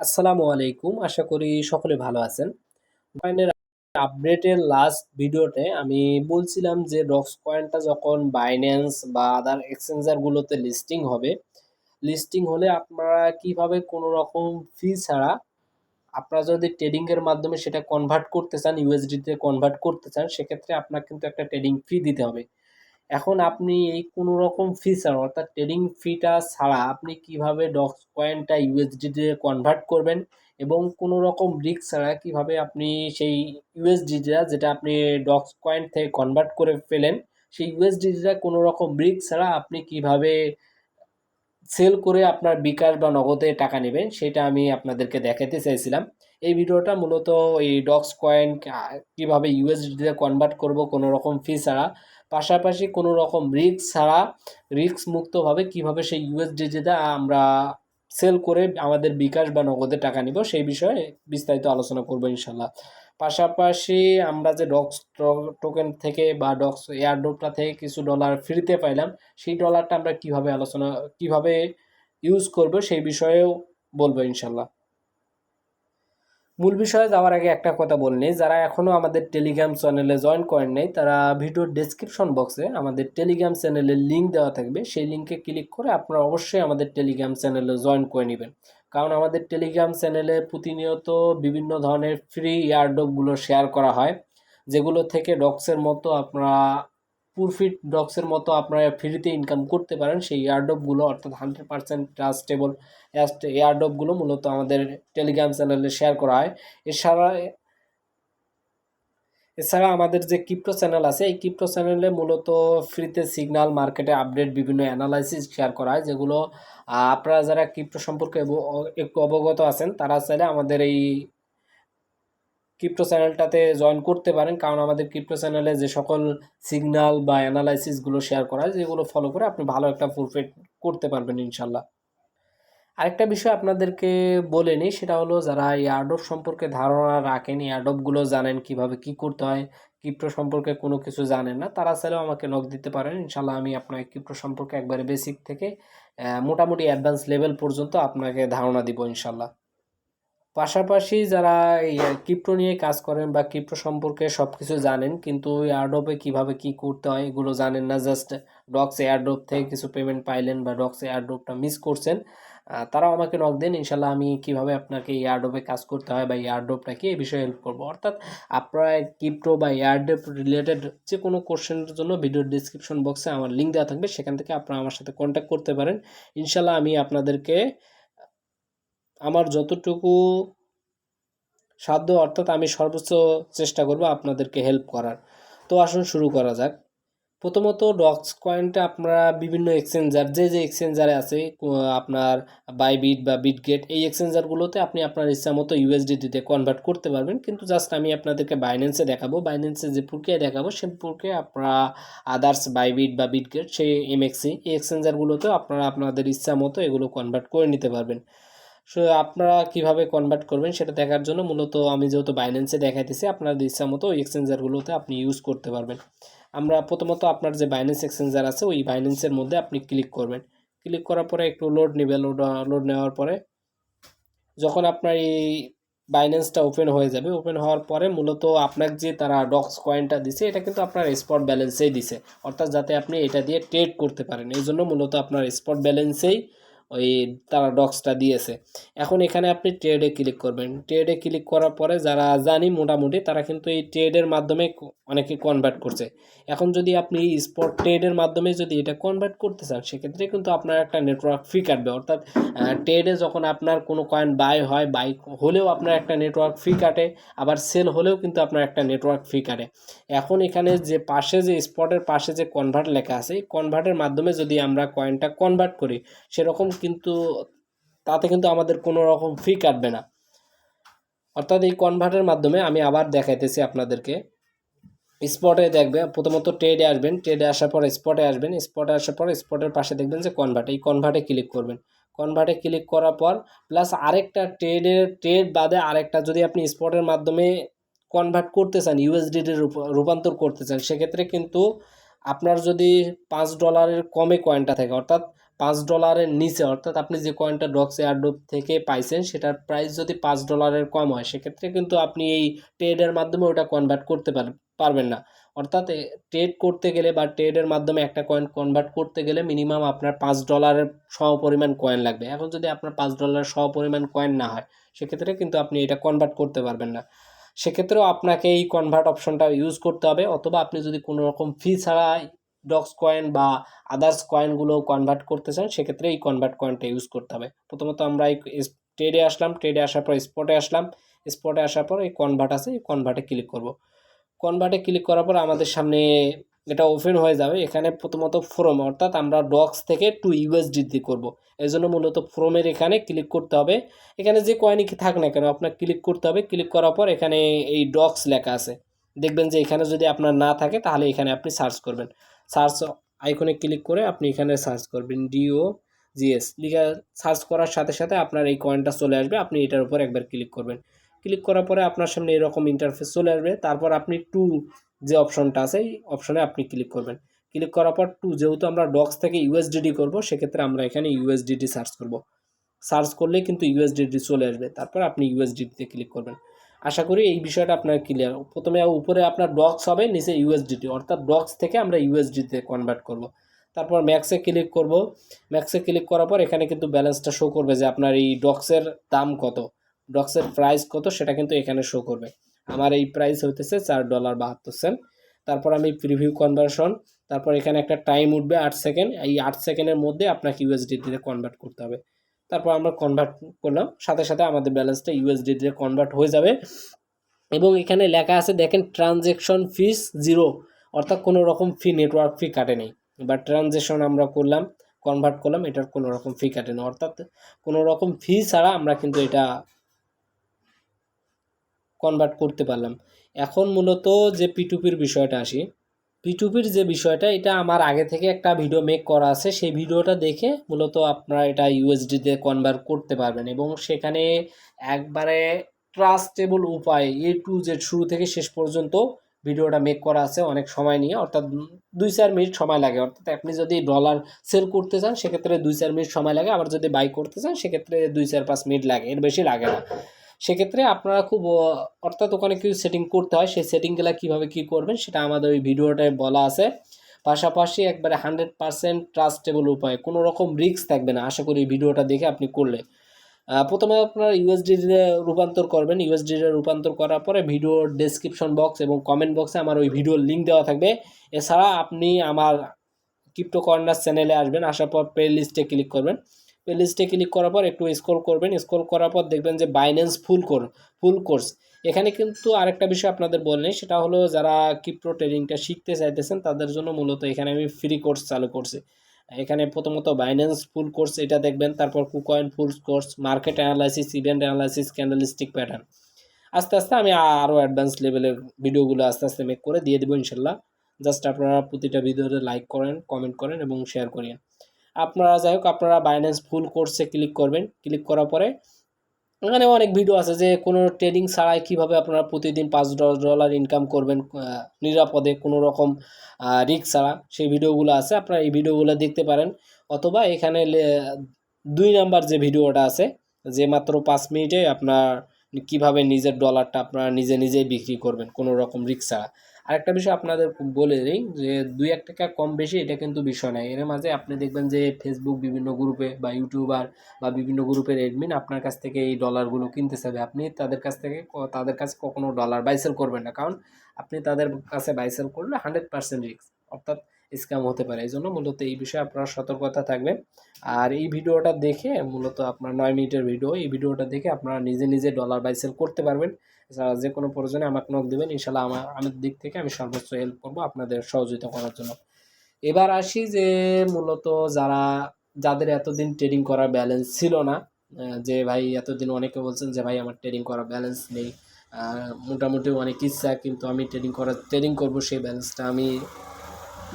আসসালামু আলাইকুম। আশা করি সকলে ভালো আছেন। কয়েনের আপডেটের লাস্ট ভিডিওতে আমি বলছিলাম যে ডক্স কয়েনটা যখন বাইন্যান্স বা আদার এক্সচেঞ্জারগুলোতে লিস্টিং হবে লিস্টিং হলে আপনারা কীভাবে কোনো রকম ফি ছাড়া আপনারা যদি ট্রেডিংয়ের মাধ্যমে সেটা কনভার্ট করতে চান ইউএসডিতে কনভার্ট করতে চান, সেক্ষেত্রে আপনার কিন্তু একটা ট্রেডিং ফি দিতে হবে। এখন আপনি এই কোনো রকম ফি ছাড়া, অর্থাৎ ট্রেডিং ফিটা ছাড়া আপনি কীভাবে ডক্স কয়েনটা ইউএসডিতে কনভার্ট করবেন এবং কোনো রকম রিস্ক ছাড়া কীভাবে আপনি সেই ইউএসডিটা যেটা আপনি ডক্স কয়েন থেকে কনভার্ট করে ফেলেন, সেই ইউএসডিটা কোনো রকম রিস্ক ছাড়া আপনি কীভাবে সেল করে আপনার বিকাশ বা নগদে টাকা নেবেন, সেটা আমি আপনাদেরকে দেখাতে চাইছিলাম। এই ভিডিওটা মূলত এই ডক্স কয়েন কীভাবে ইউএসডিতে কনভার্ট করব কোনো রকম ফি ছাড়া পাশাপাশি কোনো রকম রিস্ক ছাড়া রিস্ক মুক্তভাবে কীভাবে সেই ইউএসডিটা আমরা সেল করে আমাদের বিকাশ বা নগদে টাকা নিব, সেই বিষয়ে বিস্তারিত আলোচনা করব ইনশাল্লাহ পাশাপাশি আমরা যে ডক্স টোকেন থেকে বা ডক্স এয়ারড্রপটা থেকে কিছু ডলার ফ্রিতে পাইলাম, সেই ডলারটা আমরা কীভাবে আলোচনা, কীভাবে ইউজ করব সেই বিষয়েও বলব ইনশাল্লাহ মূল বিষয়ে যাওয়ার আগে একটা কথা বলনি যারা এখনও আমাদের টেলিগ্রাম চ্যানেলে জয়েন করেন নাই, তারা ভিডিওর ডেসক্রিপশন বক্সে আমাদের টেলিগ্রাম চ্যানেলের লিঙ্ক দেওয়া থাকবে। সেই লিঙ্কে ক্লিক করে আপনারা অবশ্যই আমাদের টেলিগ্রাম চ্যানেলে জয়েন করে নেবেন। কারণ আমাদের টেলিগ্রাম চ্যানেলে প্রতিনিয়ত বিভিন্ন ধরনের ফ্রি ইয়ারডপগুলো শেয়ার করা হয়, যেগুলো থেকে ডক্সের মতো আপনারা প্রফিট ডক্সের মতো আপনারা ফ্রিতে ইনকাম করতে পারেন। সেই এয়ারডপগুলো অর্থাৎ হান্ড্রেড পার্সেন্ট ট্রাস্টেবল এয়ারডপগুলো মূলত আমাদের টেলিগ্রাম চ্যানেলে শেয়ার করা হয়। এছাড়া এছাড়া আমাদের যে ক্রিপ্টো চ্যানেল আছে, এই ক্রিপ্টো চ্যানেলে মূলত ফ্রিতে সিগনাল মার্কেটে আপডেট বিভিন্ন অ্যানালাইসিস শেয়ার করা হয়, যেগুলো আপনারা যারা ক্রিপ্টো সম্পর্কে একটু অবগত আছেন, তারা চাইলে আমাদের এই ক্রিপ্টো চ্যানেলটাতে জয়েন করতে পারেন। কারণ আমাদের ক্রিপ্টো চ্যানেলে যে সকল সিগনাল বা অ্যানালাইসিসগুলো শেয়ার করা হয়, যেগুলো ফলো করে আপনি ভালো একটা প্রফিট করতে পারবেন ইনশাল্লাহ। আরেকটা বিষয় আপনাদেরকে বলে নিই, সেটা হলো যারা এই আর্ডব সম্পর্কে ধারণা রাখেন, এই আর্ডবগুলো জানেন কীভাবে কি করতে হয় ক্রিপ্টো সম্পর্কে কোনো কিছু জানেন না, তারা চাইলেও আমাকে নক দিতে পারেন। ইনশাল্লাহ আমি আপনার ক্রিপ্টো সম্পর্কে একবারে বেসিক থেকে মোটামুটি অ্যাডভান্স লেভেল পর্যন্ত আপনাকে ধারণা দিব ইনশাল্লাহ। পাশাপাশি যারা এই ক্রিপ্টো নিয়ে কাজ করেন বা ক্রিপ্টো সম্পর্কে সব কিছু জানেন, কিন্তু এয়ারড্রপে কীভাবে কী করতে হয় এগুলো জানেন না জাস্ট ডক্স এয়ারড্রপ থেকে কিছু পেমেন্ট পাইলেন বা ডক্স এয়ারড্রপটা মিস করছেন তারাও আমাকে নক দেন, ইনশাল্লাহ আমি কীভাবে আপনাকে এয়ারড্রপে কাজ করতে হয় বা এয়ারড্রপটা কি এই বিষয়ে হেল্প করব। অর্থাৎ আপনারা ক্রিপ্টো বা এয়ারড্রপ রিলেটেড যে কোনো কোশ্চেনের জন্য ভিডিও ডিসক্রিপশন বক্সে আমার লিঙ্ক দেওয়া থাকবে, সেখান থেকে আপনারা আমার সাথে কন্ট্যাক্ট করতে পারেন। ইনশাল্লাহ আমি আপনাদেরকে আমার যতটুকু সাধ্য, অর্থাৎ আমি সর্বোচ্চ চেষ্টা করব আপনাদেরকে হেল্প করার। তো আসুন শুরু করা যাক। প্রথমত ডক্স কয়েনটা আপনারা বিভিন্ন এক্সচেঞ্জার যে যে এক্সচেঞ্জারে আছে আপনার বাইবিট বা বিটগেট এই এক্সচেঞ্জারগুলোতে আপনি আপনার ইচ্ছা মতো ইউএসডিটিতে কনভার্ট করতে পারবেন। কিন্তু জাস্ট আমি আপনাদেরকে বাইন্যান্সে দেখাবো। বাইন্যান্সে যে প্রক্রিয়া দেখাবো, সে প্রক্রিয়া আপনারা আদার্স বাইবিট বা বিটগেট সেই এমএক্সি এই এক্সচেঞ্জারগুলোতেও আপনারা আপনাদের ইচ্ছা মতো এগুলো কনভার্ট করে নিতে পারবেন। আপনারা কীভাবে কনভার্ট করবেন সেটা দেখার জন্য মূলত আমি যেহেতু বাইন্যান্সে দেখাইতেছি আপনাদের ইচ্ছা মতো ওই এক্সচেঞ্জারগুলোতে আপনি ইউজ করতে পারবেন। আমরা প্রথমত আপনার যে বাইন্যান্স এক্সচেঞ্জার আছে, ওই বাইন্যান্সের মধ্যে আপনি ক্লিক করবেন। ক্লিক করার পরে একটু লোড নেবে লোড লোড নেওয়ার পরে যখন আপনার এই বাইন্যান্সটা ওপেন হয়ে যাবে ওপেন হওয়ার পরে মূলত আপনাকে যে তারা ডক্স কয়েনটা দিছে, এটা কিন্তু আপনার স্পট ব্যালেন্সেই দিছে। অর্থাৎ যাতে আপনি এটা দিয়ে ট্রেড করতে পারেন। এই জন্য মূলত আপনার স্পট ব্যালেন্সেই ওই তারা ডক্সটা দিয়েছে। এখন এখানে আপনি ট্রেডে ক্লিক করবেন। ট্রেডে ক্লিক করার পরে যারা জানি মোটামুটি তারা কিন্তু এই ট্রেডের মাধ্যমে অনেকে কনভার্ট করছে। এখন যদি আপনি স্পট ট্রেডের মাধ্যমে যদি এটা কনভার্ট করতে চান, সেক্ষেত্রে কিন্তু আপনার একটা নেটওয়ার্ক ফি কাটবে। অর্থাৎ ট্রেডে যখন আপনার কোনো কয়েন বাই হয় বাই হলেও আপনার একটা নেটওয়ার্ক ফি কাটে, আবার সেল হলেও কিন্তু আপনার একটা নেটওয়ার্ক ফি কাটে। এখন এখানে যে পাশে যে স্পটের পাশে যে কনভার্ট লেখা আছে, এই কনভার্টের মাধ্যমে যদি আমরা কয়েনটা কনভার্ট করি, সেরকম কিন্তু তাতে কিন্তু আমাদের কোনো রকম ফি কাটবে না। অর্থাৎ এই কনভার্টের মাধ্যমে আমি আবার দেখাইতেছি আপনাদেরকে। স্পটে দেখবে প্রথমত ট্রেডে আসবেন ট্রেডে আসার পর স্পটে আসবেন স্পটে আসার পর স্পটের পাশে দেখবেন যে কনভার্ট এই কনভার্টে ক্লিক করবেন। কনভার্টে ক্লিক করার পর প্লাস আরেকটা ট্রেডের ট্রেড বাদে আরেকটা যদি আপনি স্পটের মাধ্যমে কনভার্ট করতে চান ইউএসডিতে রূপান্তর করতে চান, সেক্ষেত্রে কিন্তু আপনার যদি পাঁচ ডলারের কমে কয়েনটা থাকে, অর্থাৎ পাঁচ ডলারের নিচে, অর্থাৎ আপনি যে কয়েনটা ডক্স এয়ারড্রপ থেকে পাইছেন, সেটার প্রাইস যদি পাঁচ ডলারের কম হয়, সেক্ষেত্রে কিন্তু আপনি এই ট্রেডের মাধ্যমে ওটা কনভার্ট করতে পার- পারবেন না। অর্থাৎ ট্রেড করতে গেলে বা ট্রেডের মাধ্যমে একটা কয়েন কনভার্ট করতে গেলে মিনিমাম আপনার পাঁচ ডলারের সমপরিমাণ কয়েন লাগবে। এখন যদি আপনার পাঁচ ডলারের সমপরিমাণ কয়েন না হয়, সেক্ষেত্রে কিন্তু আপনি এটা কনভার্ট করতে পারবেন না। সেক্ষেত্রেও আপনাকে এই কনভার্ট অপশনটা ইউজ করতে হবে। অথবা আপনি যদি কোনো রকম ফি ছাড়া ডক্স কয়েন বা আদার্স কয়েনগুলো কনভার্ট করতে চান, সেক্ষেত্রে এই কনভার্ট কয়েনটা ইউজ করতে হবে। প্রথমত আমরা এই ট্রেডে আসলাম। ট্রেডে আসার পর স্পটে আসলাম। স্পটে আসার পর এই কনভার্ট আছে। এই কনভার্টে ক্লিক করব। কনভার্টে ক্লিক করার পর আমাদের সামনে এটা ওপেন হয়ে যাবে, এখানে প্রথমত ফ্রম অর্থাৎ আমরা ডক্স থেকে টু ইউএসডিতে করব। এই জন্য মূলত ফ্রমের এখানে ক্লিক করতে হবে। এখানে যে কয়েনই কি থাক না কেন, আপনার ক্লিক করতে হবে। ক্লিক করার পর এখানে এই ডক্স লেখা আছে। দেখবেন যে এখানে যদি আপনার না থাকে, তাহলে এখানে আপনি সার্চ করবেন। সার্চ আইকনে ক্লিক করে আপনি এখানে সার্চ করবেন ডিও জিএস লিখে সার্চ করার সাথে সাথে আপনার এই কয়েনটা চলে আসবে। আপনি এটার উপর একবার ক্লিক করবেন। ক্লিক করার পরে আপনার সামনে এরকম ইন্টারফেস চলে আসবে। তারপর আপনি টু যে অপশনটা আছে, এই অপশনে আপনি ক্লিক করবেন। ক্লিক করার পর টু যেহেতু আমরা ডক্স থেকে ইউএসডিডি করব, সেক্ষেত্রে আমরা এখানে ইউএসডিডি সার্চ করব। সার্চ করলেই কিন্তু ইউএসডিডি চলে আসবে। তারপর আপনি ইউএসডিডিতে ক্লিক করবেন। আশা করি এই বিষয়টা আপনার ক্লিয়ার প্রথমে উপরে আপনার ডক্স হবে, নিচে ইউএসডিটি অর্থাৎ ডক্স থেকে আমরা ইউএসডিতে কনভার্ট করব। তারপর ম্যাক্সে ক্লিক করব। ম্যাক্সে ক্লিক করার পর এখানে কিন্তু ব্যালেন্সটা শো করবে যে আপনার এই ডক্সের দাম কত। ডক্সের প্রাইস কত, সেটা কিন্তু এখানে শো করবে। আমার এই প্রাইস হইতেছে চার ডলার বাহাত্তর সেন্ট তারপর আমি প্রিভিউ কনভার্সন তারপর এখানে একটা টাইম উঠবে আট সেকেন্ড এই আট সেকেন্ডের মধ্যে আপনাকে ইউএসডিটিতে কনভার্ট করতে হবে। তারপর আমরা কনভার্ট করলাম। সাথে সাথে আমাদের ব্যালেন্সটা ইউএসডিটিতে কনভার্ট হয়ে যাবে। এবং এখানে লেখা আছে, দেখেন ট্রানজেকশন ফিস জিরো অর্থাৎ কোনো রকম ফি নেটওয়ার্ক ফি কাটে নেই। বা ট্রানজেকশন আমরা করলাম কনভার্ট করলাম, এটার কোনো রকম ফি কাটে না। অর্থাৎ কোনো রকম ফি ছাড়া আমরা কিন্তু এটা কনভার্ট করতে পারলাম। এখন মূলত যে পিটুপির বিষয়টা আসি পিটুপির যে বিষয়টা, এটা আমার আগে থেকে একটা ভিডিও মেক করা আছে। সেই ভিডিওটা দেখে মূলত আপনারা এটা ইউএসডিতে কনভার্ট করতে পারবেন এবং সেখানে একবারে ট্রাস্টেবল উপায় এ টু জেড শুরু থেকে শেষ পর্যন্ত ভিডিওটা মেক করা আছে অনেক সময় নিয়ে। অর্থাৎ দুই চার মিনিট সময় লাগে। অর্থাৎ আপনি যদি ডলার সেল করতে চান, সেক্ষেত্রে দুই চার মিনিট সময় লাগে। আবার যদি বাই করতে চান, সেক্ষেত্রে দুই চার পাঁচ মিনিট লাগে। এর বেশি লাগে না। সেক্ষেত্রে আপনারা খুব অর্থাৎ ওখানে কিছু সেটিং করতে হয়, সেই সেটিংগুলো কীভাবে কী করবেন সেটা আমাদের ওই ভিডিওটায় বলা আছে। পাশাপাশি একবারে হান্ড্রেড পারসেন্ট ট্রাস্টেবল উপায়, কোনো রকম রিস্ক থাকবে না, আশা করি ভিডিওটা দেখে আপনি করলে। প্রথমে আপনারা ইউএসডিতে রূপান্তর করবেন ইউএসডিতে রূপান্তর করার পরে ভিডিওর ডেসক্রিপশন বক্স এবং কমেন্ট বক্সে আমার ওই ভিডিওর লিঙ্ক দেওয়া থাকবে। এছাড়া আপনি আমার ক্রিপ্টো কর্নার চ্যানেলে আসবেন, আসার পর প্লে লিস্টে ক্লিক করবেন। প্লে লিস্টে ক্লিক করার পর একটু স্ক্রল করবেন। স্ক্রল করার পর দেখবেন যে Binance full core full course এখানে কিন্তু আরেকটা বিষয় আপনাদের বললেন সেটা হলো যারা ক্রিপ্টো ট্রেডিংটা শিখতে চাইতেছেন, তাদের জন্য মূলত এখানে আমি ফ্রি কোর্স চালু করছি। এখানে প্রথমত বাইন্যান্স ফুল কোর্স এটা দেখবেন, তারপর KuCoin full course market analysis event analysis candlestick pattern আস্তে আস্তে আমি আরও অ্যাডভান্স লেভেলের ভিডিওগুলো আস্তে আস্তে মেক করে দিয়ে দেবো ইনশাল্লাহ। জাস্ট আপনারা প্রতিটা ভিডিওতে লাইক করেন কমেন্ট করেন এবং শেয়ার করেন। আপনারা যাই হোক, আপনারা বাইন্যান্স ফুল কোর্সে ক্লিক করবেন। ক্লিক করার পরে এখানে অনেক ভিডিও আছে যে কোনো ট্রেডিং ছাড়াই কীভাবে আপনারা প্রতিদিন পাঁচ ডলার ইনকাম করবেন নিরাপদে কোনো রকম রিস্ক ছাড়া। সেই ভিডিওগুলো আছে, আপনারা এই ভিডিওগুলো দেখতে পারেন। অথবা এখানে দুই নাম্বার যে ভিডিওটা আছে, যে মাত্র পাঁচ মিনিটে আপনার কীভাবে নিজের ডলারটা আপনারা নিজে নিজেই বিক্রি করবেন, কোনো রকম রিস্ক ছাড়া। আরেকটা বিষয় আপনাদের বলে দিই যে, দুই এক টাকা কম বেশি এটা কিন্তু বিষয় নয়। এর মাঝে আপনি দেখবেন যে ফেসবুক বিভিন্ন গ্রুপে বা ইউটিউবার বা বিভিন্ন গ্রুপের এডমিন আপনার কাছ থেকে এই ডলারগুলো কিনতে চাবে আপনি তাদের কাছ থেকে তাদের কাছে কখনো ডলার বাইসেল করবেন না। কারণ আপনি তাদের কাছে বাইসেল করলে হান্ড্রেড পার্সেন্ট রিস্ক অর্থাৎ স্ক্যাম হতে পারে। এই জন্য মূলত এই বিষয়ে আপনারা সতর্কতা থাকবেন। আর এই ভিডিওটা দেখে মূলত আপনার নয় মিনিটের ভিডিও, এই ভিডিওটা দেখে আপনারা নিজে নিজে ডলার বাই সেল করতে পারবেন। এছাড়া যে কোনো প্রয়োজনে আমাকে নক দেবেন ইনশাল্লাহ আমার আমার দিক থেকে আমি সর্বোচ্চ হেল্প করব আপনাদের সহযোগিতা করার জন্য। এবার আসি যে মূলত যারা, যাদের এতদিন ট্রেডিং করার ব্যালেন্স ছিল না যে ভাই এতদিন অনেকে বলছেন যে ভাই আমার ট্রেডিং করার ব্যালেন্স নেই মোটামুটি অনেক ইচ্ছা, কিন্তু আমি ট্রেডিং করার ট্রেডিং করব সেই ব্যালেন্সটা আমি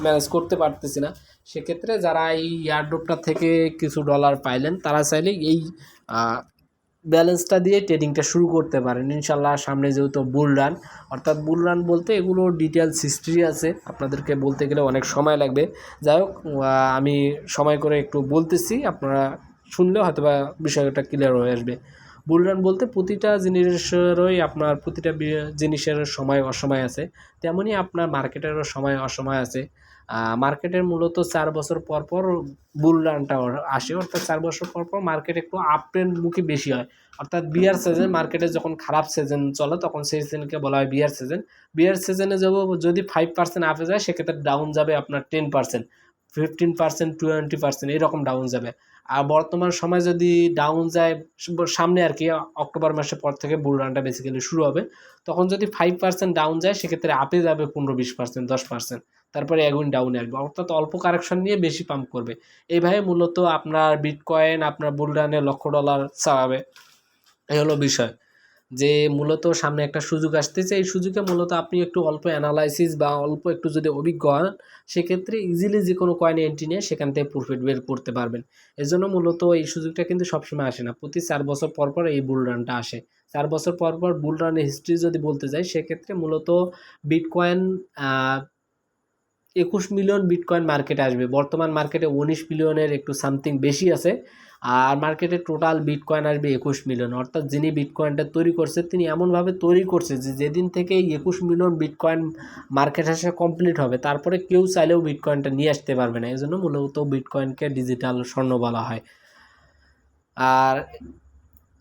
ম্যানেজ করতে পারতেছি না। সেক্ষেত্রে যারা এই এয়ারড্রপটা থেকে কিছু ডলার পাইলেন, তারা চাইলে এই ব্যালেন্সটা দিয়ে ট্রেডিংটা শুরু করতে পারেন। ইনশাল্লাহ সামনে যেহেতু বুল রান অর্থাৎ বুল রান বলতে এগুলো ডিটেলস হিস্ট্রি আছে। আপনাদেরকে বলতে গেলে অনেক সময় লাগবে। যাই হোক আমি সময় করে একটু বলতেছি, আপনারা শুনলেও হয়তো বা বিষয়টা ক্লিয়ার হয়ে আসবে। বুল রান বলতে প্রতিটা জিনিসেরই আপনার, প্রতিটা জিনিসের সময় অসময় আছে। তেমনই আপনার মার্কেটেরও সময় অসময় আছে। মার্কেটের মূলত চার বছর পর পর বুল রানটা আসে। অর্থাৎ চার বছর পর পর মার্কেট একটু আপের মুখে বেশি হয়। অর্থাৎ বিয়ার সিজন মার্কেটে যখন খারাপ সিজন চলে, তখন সেই সিজনকে বলা হয় বিয়ার সিজন বিয়ার সিজনে যাব, যদি ফাইভ পার্সেন্ট আপে যায়, সেক্ষেত্রে ডাউন যাবে আপনার ten percent fifteen percent twenty percent এরকম ডাউন যাবে। আর বর্তমান সময় যদি ডাউন যায়, সামনে আর কি, অক্টোবর মাসের পর থেকে বুল রানটা বেসিক্যালি শুরু হবে। তখন যদি ফাইভ পার্সেন্ট ডাউন যায়, সেক্ষেত্রে আপে যাবে পনেরো, বিশ পার্সেন্ট দশ পার্সেন্ট তারপরে এগুন ডাউনে আসবে। অর্থাৎ অল্প কারেকশন নিয়ে বেশি পাম্প করবে। এইভাবে মূলত আপনার বিটকয়েন আপনার বুল রানে লক্ষ ডলার চালাবে। এই হলো বিষয়। যে মূলত সামনে একটা সুযোগ আসতেছে। এই সুযোগে মূলত আপনি একটু অল্প অ্যানালাইসিস বা অল্প একটু যদি অভিজ্ঞ হন, সেক্ষেত্রে ইজিলি যে কোনো কয়েন এন্ট্রি নিয়ে সেখান থেকে প্রফিট বের করতে পারবেন। এর জন্য মূলত এই সুযোগটা কিন্তু সবসময় আসে না। প্রতি চার বছর পর পর এই বুল রানটা আসে। চার বছর পর পর বুল রানের হিস্ট্রি যদি বলতে যাই, সেক্ষেত্রে মূলত বিটকয়েন একুশ মিলিয়ন বিটকয়েন মার্কেটে আসবে। বর্তমান মার্কেটে উনিশ মিলিয়নের একটু সামথিং বেশি আছে আর মার্কেটে টোটাল বিটকয়েন আসবে একুশ মিলিয়ন। অর্থাৎ যিনি বিটকয়েনটা তৈরি করছে, তিনি এমনভাবে তৈরি করছে যে যেদিন থেকে একুশ মিলিয়ন বিটকয়েন মার্কেট আসা কমপ্লিট হবে, তারপরে কেউ চাইলেও বিটকয়েনটা নিয়ে আসতে পারবে না। এই জন্য মূলত বিটকয়েনকে ডিজিটাল স্বর্ণ বলা হয়। আর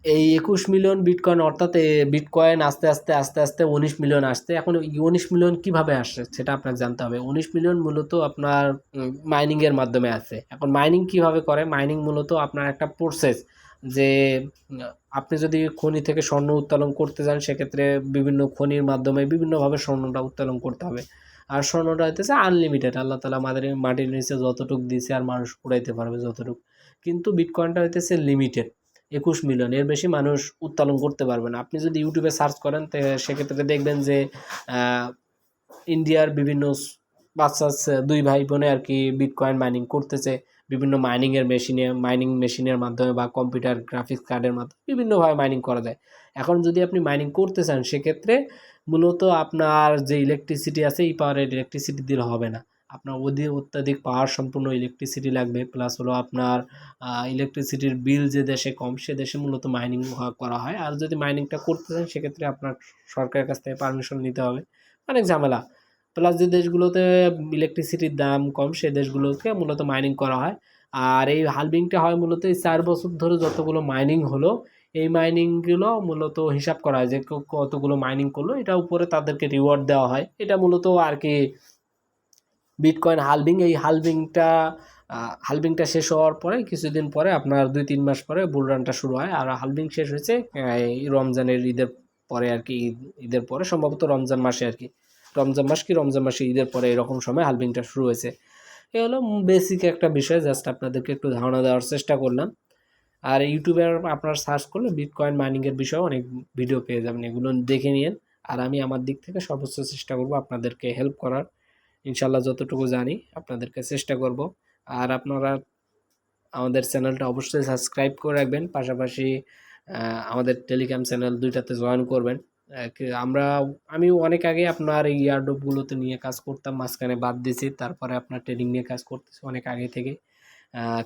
এই একুশ মিলিয়ন বিটকয়েন অর্থাৎ বিটকয়েন আস্তে আস্তে আস্তে আস্তে উনিশ মিলিয়ন আসছে। এখন উনিশ মিলিয়ন কীভাবে আসছে সেটা আপনার জানতে হবে। উনিশ মিলিয়ন মূলত আপনার মাইনিংয়ের মাধ্যমে আছে। এখন মাইনিং কীভাবে করে? মাইনিং মূলত আপনার একটা প্রসেস যে, আপনি যদি খনি থেকে স্বর্ণ উত্তোলন করতে যান, সেক্ষেত্রে বিভিন্ন খনির মাধ্যমে বিভিন্নভাবে স্বর্ণটা উত্তোলন করতে হবে। আর স্বর্ণটা হইতেছে আনলিমিটেড আল্লাহ তালা আমাদের মাটির নিচে যতটুক দিয়েছে আর মানুষ উড়াইতে পারবে যতটুক। কিন্তু বিটকয়েনটা হইতেছে লিমিটেড একুশ মিলিয়ন এর বেশি মানুষ উত্তোলন করতে পারবে না। আপনি যদি ইউটিউবে সার্চ করেন, তো সেক্ষেত্রে দেখবেন যে ইন্ডিয়ার বিভিন্ন বাচ্চা, দুই ভাই বোনে আর কি বিটকয়েন মাইনিং করতেছে। বিভিন্ন মাইনিংয়ের মেশিনে মাইনিং মেশিনের মাধ্যমে বা কম্পিউটার গ্রাফিক্স কার্ডের মাধ্যমে বিভিন্নভাবে মাইনিং করা যায়। এখন যদি আপনি মাইনিং করতে চান, সেক্ষেত্রে মূলত আপনার যে ইলেকট্রিসিটি আছে, এই পাওয়ারের ইলেকট্রিসিটি দিলে হবে না। আপনার অধিক অত্যাধিক পাওয়ার সম্পূর্ণ ইলেকট্রিসিটি লাগবে প্লাস হলো আপনার ইলেকট্রিসিটির বিল যে দেশে কম, সে দেশে মূলত মাইনিং করা হয়। আর যদি মাইনিংটা করতে চান, সেক্ষেত্রে আপনার সরকারের কাছ থেকে পারমিশন নিতে হবে। অনেক ঝামেলা। প্লাস যে দেশগুলোতে ইলেকট্রিসিটির দাম কম, সে দেশগুলোকে মূলত মাইনিং করা হয়। আর এই হালবিংটা হয় মূলত এই চার বছর ধরে যতগুলো মাইনিং হলো, এই মাইনিংগুলো মূলত হিসাব করা হয় যে কতগুলো মাইনিং করল, এটা উপরে তাদেরকে রিওয়ার্ড দেওয়া হয়। এটা মূলত আর কি বিটকয়েন হালভিং এই হালভিংটা হালভিংটা শেষ হওয়ার পরে, কিছুদিন পরে আপনার দুই, তিন মাস পরে বুল রানটা শুরু হয়। আর হালভিং শেষ হয়েছে এই রমজানের ঈদের পরে আর কি, ঈদ, ঈদের পরে, সম্ভবত রমজান মাসে আর কি। রমজান মাস কি, রমজান মাসে ঈদের পরে এরকম সময় হালভিংটা শুরু হয়েছে। এ হলো বেসিক একটা বিষয় জাস্ট আপনাদেরকে একটু ধারণা দেওয়ার চেষ্টা করলাম। আর ইউটিউবে আপনার সার্চ করলে বিটকয়েন মাইনিংয়ের বিষয়ে অনেক ভিডিও পেয়ে যাবেন, এগুলো দেখে নিন আর আমি আমার দিক থেকে সর্বোচ্চ চেষ্টা করব আপনাদেরকে হেল্প করার। ইনশাল্লাহ যতটুকু জানি আপনাদেরকে চেষ্টা করব। আর আপনারা আমাদের চ্যানেলটা অবশ্যই সাবস্ক্রাইব করে রাখবেন, পাশাপাশি আমাদের টেলিগ্রাম চ্যানেল দুইটাতে জয়েন করবেন। আমরা, আমি অনেক আগে আপনার এই ইয়ারডোপগুলোতে নিয়ে কাজ করতাম, মাঝখানে বাদ দিয়েছি, তারপরে আপনার ট্রেডিং নিয়ে কাজ করতেছি অনেক আগে থেকে।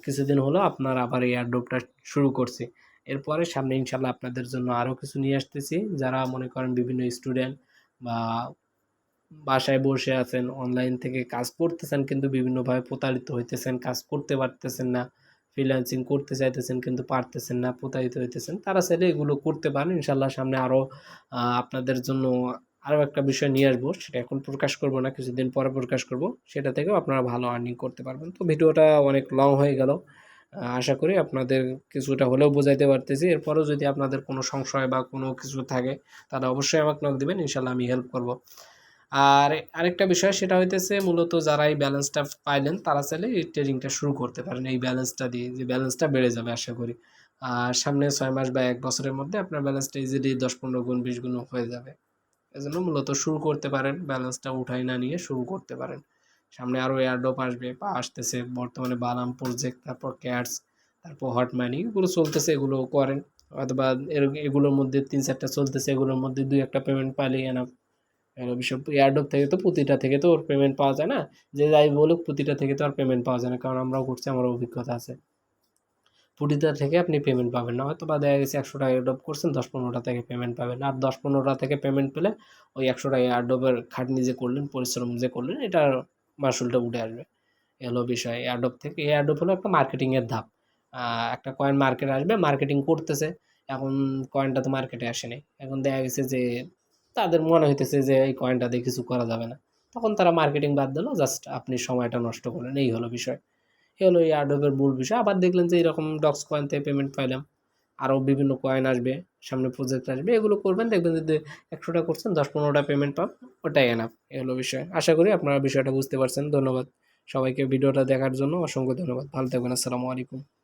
কিছুদিন হলো আপনার আবার এয়ারড্রপটা শুরু করছি। এরপরে সামনে ইনশাল্লাহ আপনাদের জন্য আরও কিছু নিয়ে আসতেছি। যারা মনে করেন বিভিন্ন স্টুডেন্ট বা বাসায় বসে আছেন অনলাইন থেকে কাজ করতেছেন কিন্তু বিভিন্নভাবে প্রতারিত হইতেছেন, কাজ করতে পারতেছেন না ফ্রিল্যান্সিং করতে চাইতেছেন কিন্তু পারতেছেন না, প্রতারিত হইতেছেন। তারা চাইলে এগুলো করতে পারেন ইনশাল্লাহ সামনে আরও আপনাদের জন্য আরও একটা বিষয় নিয়ে আসব, সেটা এখন প্রকাশ করব না, কিছুদিন পরে প্রকাশ করব, সেটা থেকেও আপনারা ভালো আর্নিং করতে পারবেন। তো ভিডিওটা অনেক লং হয়ে গেল আশা করি আপনাদের কিছুটা হলেও বোঝাইতে পারতেছি। এরপরেও যদি আপনাদের কোনো সংশয় বা কোনো কিছু থাকে, তাহলে অবশ্যই আমাকে নক দেবেন ইনশাল্লাহ আমি হেল্প করব। আর আরেকটা বিষয় সেটা হইতেছে মূলত যারা এই ব্যালেন্সটা পাইলেন তারা চাইলে এই ট্রেডিংটা শুরু করতে পারেন এই ব্যালেন্সটা দিয়ে, যে ব্যালেন্সটা বেড়ে যাবে আশা করি। আর সামনে ছয় মাস বা এক বছরের মধ্যে আপনার ব্যালেন্সটা ইজিলি দশ, পনেরো গুণ, বিশ গুণ হয়ে যাবে। এজন্য মূলত শুরু করতে পারেন, ব্যালেন্সটা উঠাই না নিয়ে শুরু করতে পারেন। সামনে আরও এয়ারড্রপ আসবে বা আসতেছে, বর্তমানে বালাম প্রজেক্ট তারপর ক্যাটস তারপর হট মাইনিং এগুলো চলতেছে, এগুলো করেন। অথবা এর- এগুলোর মধ্যে তিন চারটা চলতেছে, এগুলোর মধ্যে দুই একটা পেমেন্ট পাইলেই এনাফ বিষয় এয়ারড্রপ থেকে তো প্রতিটা থেকে তো ওর পেমেন্ট পাওয়া যায় না। যে যাই বলুক, প্রতিটা থেকে তো আর পেমেন্ট পাওয়া যায় না, কারণ আমরাও করছি, আমার অভিজ্ঞতা আছে। প্রতিটা থেকে আপনি পেমেন্ট পাবেন না। হয়তো বা দেখা গেছে একশো টাকা এয়ারড্রপ করছেন, দশ পনেরোটা থেকে পেমেন্ট পাবেন আর দশ পনেরোটা থেকে পেমেন্ট পেলে ওই একশো টাকা এয়ারড্রপের খাটনি যে করলেন, পরিশ্রম যে করলেন এটার মাসুলটা উঠে আসবে। এ হলো বিষয়। এয়ারড্রপ থেকে এয়ারড্রপ হলো একটা মার্কেটিংয়ের ধাপ। একটা কয়েন মার্কেট আসবে মার্কেটিং করতেছে। এখন কয়েনটা তো মার্কেটে আসেনি। এখন দেখা গেছে যে তাদের মনে হইতেছে যে এই কয়েনটা দিয়ে কিছু করা যাবে না। তখন তারা মার্কেটিং বাদ দিল জাস্ট আপনি সময়টা নষ্ট করলেন। এই হলো বিষয়। এই হলো এই আডোবের মূল বিষয়। আবার দেখলেন যে এরকম ডক্স কয়েন থেকে পেমেন্ট পাইলাম। আরও বিভিন্ন কয়েন আসবে, সামনে প্রজেক্ট আসবে। এগুলো করবেন, দেখবেন যদি একশোটা করছেন দশ পনেরোটা পেমেন্ট পান, ওটাই এনাফ এই হলো বিষয়। আশা করি আপনারা বিষয়টা বুঝতে পারছেন। ধন্যবাদ সবাইকে ভিডিওটা দেখার জন্য। অসংখ্য ধন্যবাদ। ভালো থাকবেন। আসসালামু আলাইকুম।